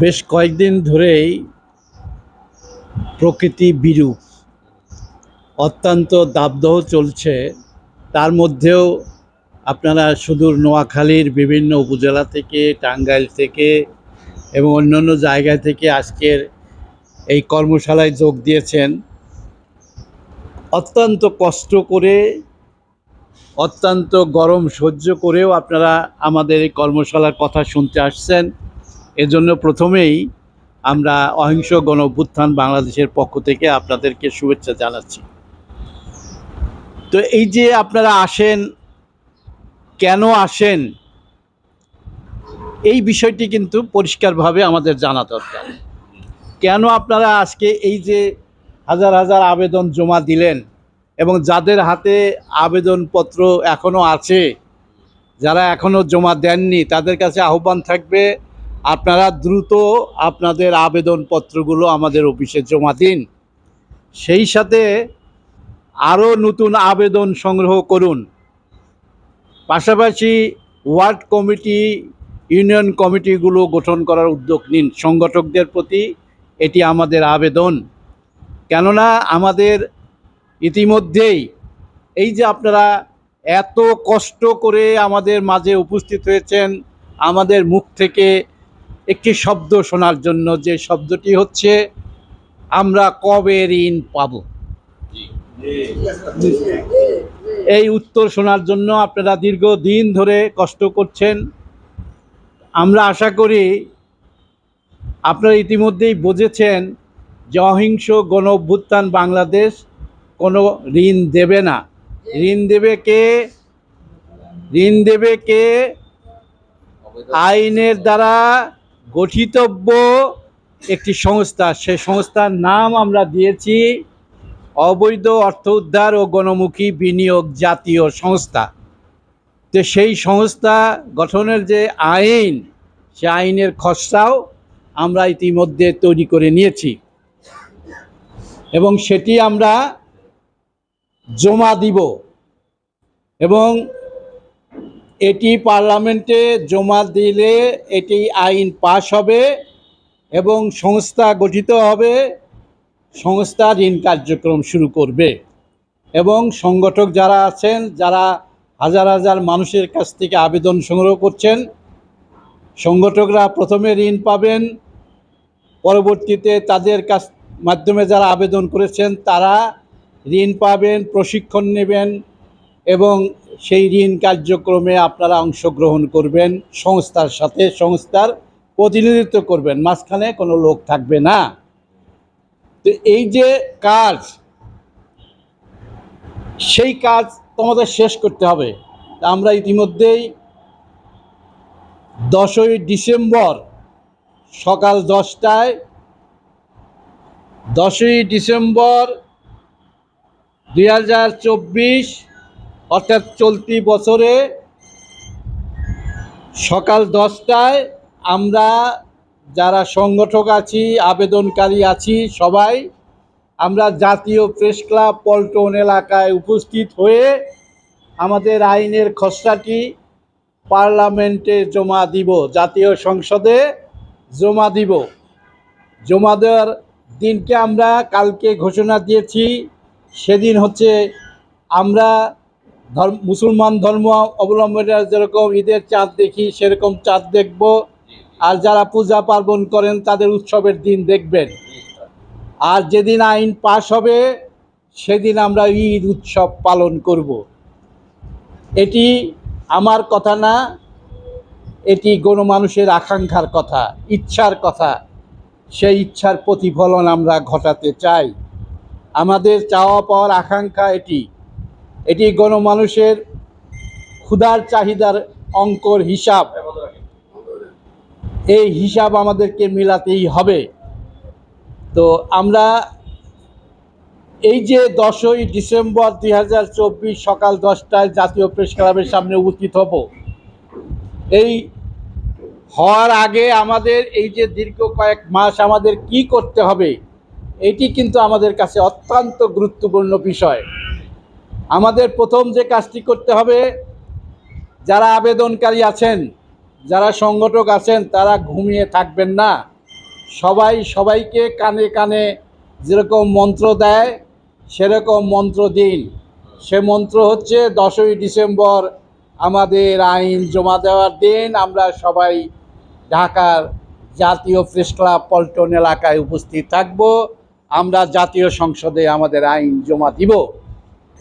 বেশ কয়েকদিন ধরেই প্রকৃতি বিরূপ, অত্যন্ত দাবদাহ চলছে। তার মধ্যেও আপনারা সুদূর নোয়াখালীর বিভিন্ন উপজেলা থেকে, টাঙ্গাইল থেকে এবং অন্যান্য জায়গা থেকে আজকের এই কর্মশালায় যোগ দিয়েছেন। অত্যন্ত কষ্ট করে, অত্যন্ত গরম সহ্য করেও আপনারা আমাদের এই কর্মশালার কথা শুনতে আসছেন। এজন্য প্রথমেই আমরা অহিংস গণ অভ্যুত্থান বাংলাদেশের পক্ষ থেকে আপনাদেরকে শুভেচ্ছা জানাচ্ছি। তো এই যে আপনারা আসেন, কেন আসেন, এই বিষয়টি কিন্তু পরিষ্কারভাবে আমাদের জানা দরকার। কেন আপনারা আজকে এই যে হাজার হাজার আবেদন জমা দিলেন এবং যাদের হাতে আবেদনপত্র এখনও আছে, যারা এখনও জমা দেননি, তাদের কাছে আহ্বান থাকবে আপনারা দ্রুত আপনাদের আবেদনপত্রগুলো আমাদের অফিসে জমা দিন। সেই সাথে আরও নতুন আবেদন সংগ্রহ করুন। পাশাপাশি ওয়ার্ড কমিটি, ইউনিয়ন কমিটিগুলো গঠন করার উদ্যোগ নিন সংগঠকদের প্রতি। এটি আমাদের আবেদন। কেননা আমাদের ইতিমধ্যেই এই যে আপনারা এত কষ্ট করে আমাদের মাঝে উপস্থিত হয়েছেন, আমাদের মুখ থেকে একটি শব্দ শোনার জন্য যে শব্দটি হচ্ছে আমরা কবে ঋণ পাব? এই উত্তর শোনার জন্য আপনারা দীর্ঘদিন ধরে কষ্ট করছেন। আমরা আশা করি আপনারা ইতিমধ্যেই বুঝেছেন যে অহিংস গণ অভ্যুত্থান বাংলাদেশ কোনো ঋণ দেবে না। ঋণ দেবে কে? ঋণ দেবে কে? আইনের দ্বারা গঠিতব্য একটি সংস্থা। সে সংস্থার নাম আমরা দিয়েছি অবৈধ অর্থ উদ্ধার ও গণমুখী বিনিয়োগ জাতীয় সংস্থা। তো সেই সংস্থা গঠনের যে আইন, সে আইনের খসড়াও আমরা ইতিমধ্যে তৈরি করে নিয়েছি। এবং সেটি আমরা জমা দিব। এবং এটি পার্লামেন্টে জমা দিলে এটি আইন পাশ হবে এবং সংস্থা গঠিত হবে, সংস্থা ঋণ কার্যক্রম শুরু করবে এবং সংগঠক যারা আছেন, যারা হাজার হাজার মানুষের কাছ থেকে আবেদন সংগ্রহ করছেন, সংগঠকরা প্রথমে ঋণ পাবেন, পরবর্তীতে তাদের কাছ মাধ্যমে যারা আবেদন করেছেন, তারা ঋণ পাবেন, প্রশিক্ষণ নেবেন এবং সেই ঋণ কার্যক্রমে আপনারা অংশগ্রহণ করবেন, সংস্থার সাথে সংস্থার প্রতিনিধিত্ব করবেন, মাঝখানে কোনো লোক থাকবে না। তো এই যে কাজ, সেই কাজ তোমাদের শেষ করতে হবে। আমরা ইতিমধ্যেই দশই ডিসেম্বর সকাল দশটায়, দশই ডিসেম্বর দুই হাজার চব্বিশ অর্থাৎ চলতি বছরে সকাল দশটায় আমরা যারা সংগঠক আছি, আবেদনকারী আছি সবাই, আমরা জাতীয় প্রেস ক্লাব পল্টন এলাকায় উপস্থিত হয়ে আমাদের আইনের খসড়াটি পার্লামেন্টে জমা দিব, জাতীয় সংসদে জমা দিব। জমা দেওয়ার দিনকে আমরা কালকে ঘোষণা দিয়েছি, সেদিন হচ্ছে আমরা ধর্ম, মুসলমান ধর্ম অবলম্বনের যেরকম ঈদের চাঁদ দেখি, সেরকম চাঁদ দেখব। আর যারা পূজা পার্বণ করেন, তাদের উৎসবের দিন দেখবেন। আর যেদিন আইন পাশ হবে, সেদিন আমরা ঈদ উৎসব পালন করব। এটি আমার কথা না, এটি গণমানুষের আকাঙ্ক্ষার কথা, ইচ্ছার কথা। সেই ইচ্ছার প্রতিফলন আমরা ঘটাতে চাই। আমাদের চাওয়া পাওয়ার আকাঙ্ক্ষা এটি। এটি গণমানুষের ক্ষুধার চাহিদার অঙ্কর হিসাব। এই হিসাব আমাদেরকে মিলাতেই হবে। তো আমরা এই যে দশই ডিসেম্বর দুই হাজার চব্বিশ সকাল দশটায় জাতীয় প্রেস ক্লাবের সামনে উপস্থিত হব, এই হওয়ার আগে আমাদের এই যে দীর্ঘ কয়েক মাস আমাদের কি করতে হবে, এটি কিন্তু আমাদের কাছে অত্যন্ত গুরুত্বপূর্ণ বিষয়। আমাদের প্রথম যে কাজটি করতে হবে, যারা আবেদনকারী আছেন, যারা সংগঠক আছেন, তারা ঘুমিয়ে থাকবেন না। সবাই সবাইকে কানে কানে যেরকম মন্ত্র দেয়, সেরকম মন্ত্র দিন। সে মন্ত্র হচ্ছে দশই ডিসেম্বর, আমাদের আইন জমা দেওয়ার দিন। আমরা সবাই ঢাকার জাতীয় প্রেস ক্লাব পল্টন এলাকায় উপস্থিত থাকব। আমরা জাতীয় সংসদে আমাদের আইন জমা দিব।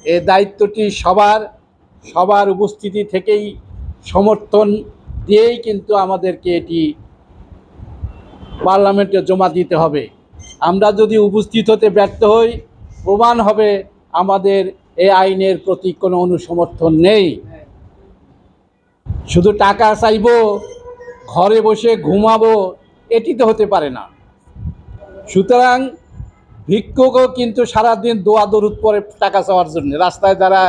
এ দায়িত্বটি সবার সবার উপস্থিতি থেকেই সমর্থন দিয়েই কিন্তু আমাদেরকে এটি পার্লামেন্টে জমা দিতে হবে। আমরা যদি উপস্থিত হতে ব্যর্থ হই, প্রমাণ হবে আমাদের এই আইনের প্রতি কোনো অনুসমর্থন নেই। শুধু টাকা চাইব, ঘরে বসে ঘুমাবো, এটি তো হতে পারে না। সুতরাং ভিক্ষুকও কিন্তু সারাদিন দোয়া দরুদ পরে টাকা চাওয়ার জন্য। রাস্তায় যারা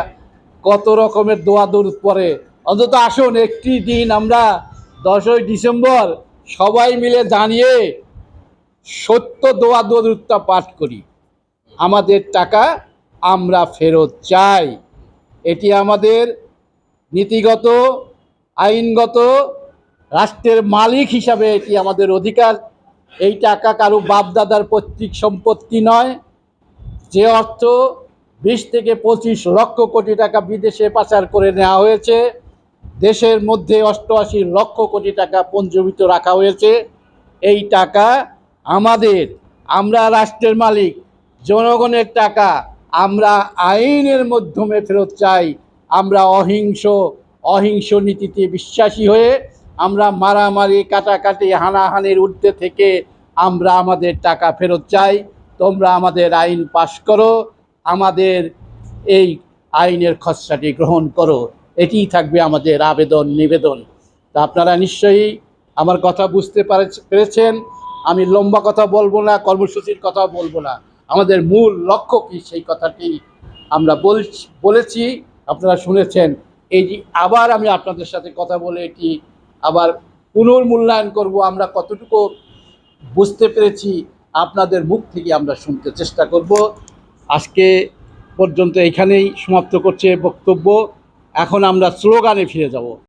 কত রকমের দোয়া দরুদ পরে। অন্তত আসুন, একটি দিন আমরা দশই ডিসেম্বর সবাই মিলে দাঁড়িয়ে সত্য দোয়া দরুদটা পাঠ করি। আমাদের টাকা আমরা ফেরত চাই। এটি আমাদের নীতিগত, আইনগত, রাষ্ট্রের মালিক হিসাবে এটি আমাদের অধিকার। এই টাকা কারও বাপদাদার পৈতৃক সম্পত্তি নয়। যে অর্থ বিশ থেকে পঁচিশ লক্ষ কোটি টাকা বিদেশে পাচার করে নেওয়া হয়েছে, দেশের মধ্যে অষ্টআশি লক্ষ কোটি টাকা পঞ্জীবিত রাখা হয়েছে। এই টাকা আমাদের, আমরা রাষ্ট্রের মালিক, জনগণের টাকা, আমরা আইনের মাধ্যমে ফেরত চাই। আমরা অহিংস অহিংস নীতিতে বিশ্বাসী হয়ে আমরা মারামারি, কাটাকাটি, হানাহানির ঊর্ধ্বে থেকে আমরা আমাদের টাকা ফেরত চাই। তোমরা আমাদের আইন পাশ করো। আমাদের এই আইনের খসড়াটি গ্রহণ করো। এটিই থাকবে আমাদের আবেদন, নিবেদন। তা আপনারা নিশ্চয়ই আমার কথা বুঝতে পারে- পেরেছেন? আমি লম্বা কথা বলব না, কর্মসূচির কথা বলব না। আমাদের মূল লক্ষ্য কি সেই কথাটি আমরা বলছি, বলেছি। আপনারা শুনেছেন। এই আবার আমি আপনাদের সাথে কথা বলে এটি আবার পুনর্মূল্যায়ন করব, আমরা কতটুকু বুঝতে পেরেছি আপনাদের মুখ থেকে আমরা শুনতে চেষ্টা করব। আজকে পর্যন্ত এখানেই সমাপ্ত করছে বক্তব্য, এখন আমরা স্লোগানে ফিরে যাব।